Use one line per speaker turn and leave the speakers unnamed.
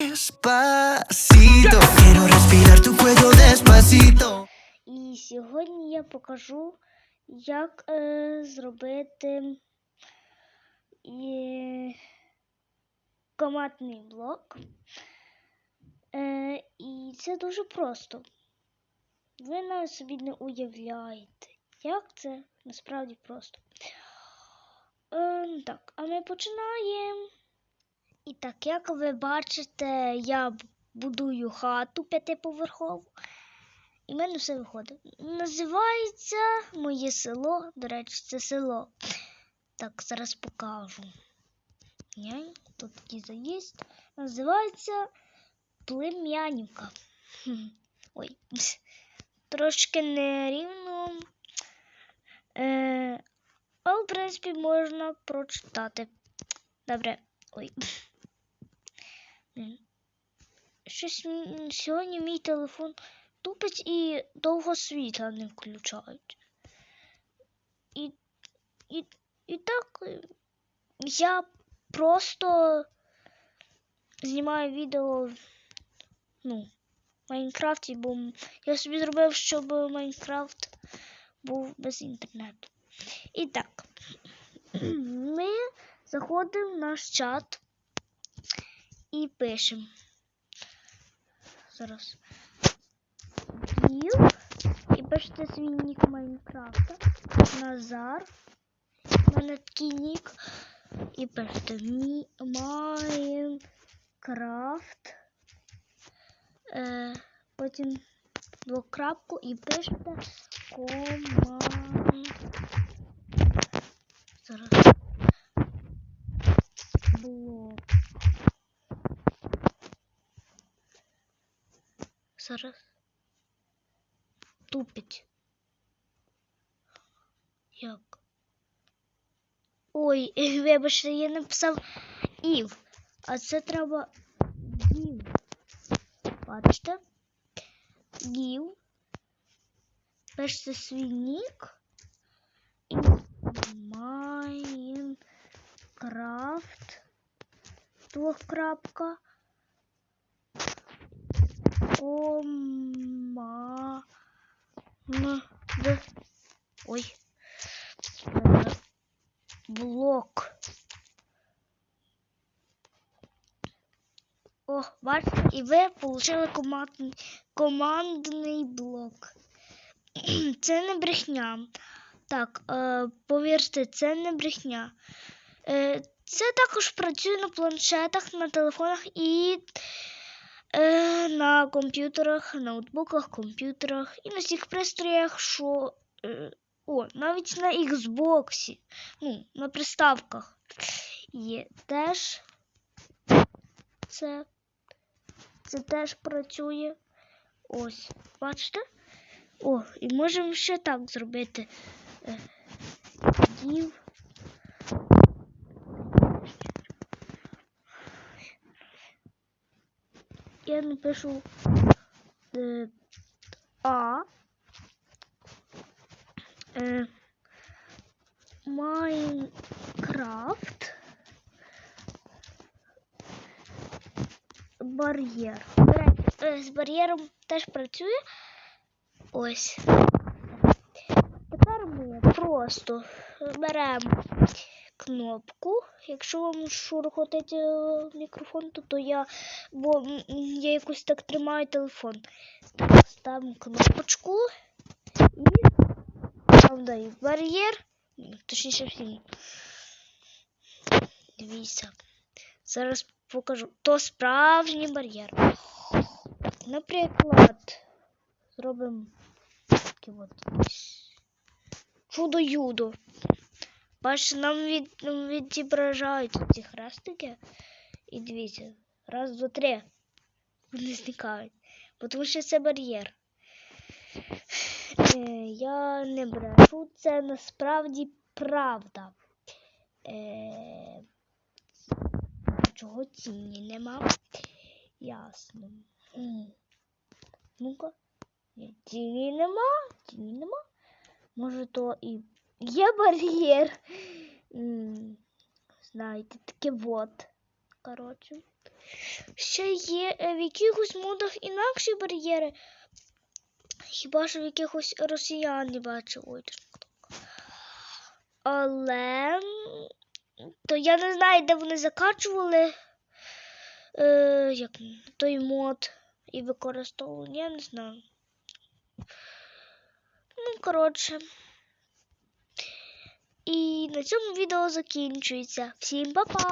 Despacito, quiero respirar tu cuello despacito.
І сьогодні я покажу, як е, зробити і, командний блок. Е, і це дуже просто. Ви навіть собі не уявляєте, як це насправді просто. Е, так, а ми починаємо. І так, як ви бачите, я будую хату п'ятиповерхову. І в мене все виходить. Називається моє село. До речі, це село. Так, зараз покажу. Ні, тут такий заїзд. Називається Плем'янівка. Ой, трошки нерівно. Е, але, в принципі, можна прочитати. Добре. Ой. Щось сьогодні мій телефон тупить і довго світла не включають. І, і, і так е, я просто знімаю відео ну, в Майнкрафті, бо я собі зробив, щоб Майнкрафт був без інтернету. І так, ми заходимо в наш чат і пишемо. Зараз дів і пишете свій нік Майнкрафта. Назар. У мене такий нік. І пишете Майнкрафт. Е, потім двокрапку і пишете команд. Зараз. Блок. Зараз тупить. Як? Ой, вибачте, я написав Ів. А це треба Гів. Бачите? Гів. Пишете свій нік. І Майнкрафт. Двохкрапка. Ой. Е, Блок. О, бачите, і ви отримали командний, командний блок. Це не брехня. Так, е, повірте, це не брехня. Е, це також працює на планшетах, на телефонах і на комп'ютерах, ноутбуках, комп'ютерах і на всіх пристроях, що. Е, о, навіть на Xbox, ну, на приставках є теж це. Це теж працює. Ось, бачите? О, і можемо ще так зробити. Е, Дів. Я напишу е, А. Е, Майнкрафт. Бар'єр. Речі, е, З бар'єром теж працює. Ось. Тепер ми просто беремо кнопку. Якщо вам шурхотить е, мікрофон, то, то я, бо я якось так тримаю телефон. Ставимо кнопочку і даю бар'єр. Точніше всім. Дивіться. Зараз покажу. То справжній бар'єр. Наприклад, зробимо таке от чудо-юдо. Бачите, нам від, відображають ці хрестики. І дивіться, раз, два, три. Вони зникають. Тому що це бар'єр. Е, я не брешу, це насправді правда. Е, чого тіні нема? Ясно. Ну-ка. Ні, Тіні нема, тіні нема. Може, то і є бар'єр. Знаєте, таке вот. Коротше. Ще є е, в якихось модах інакші бар'єри. Хіба що в якихось росіян не бачу. Ой. Але то я не знаю, де вони закачували е, як, той мод і використовували. Я не знаю. Ну, коротше. І на цьому відео закінчується. Всім па-па!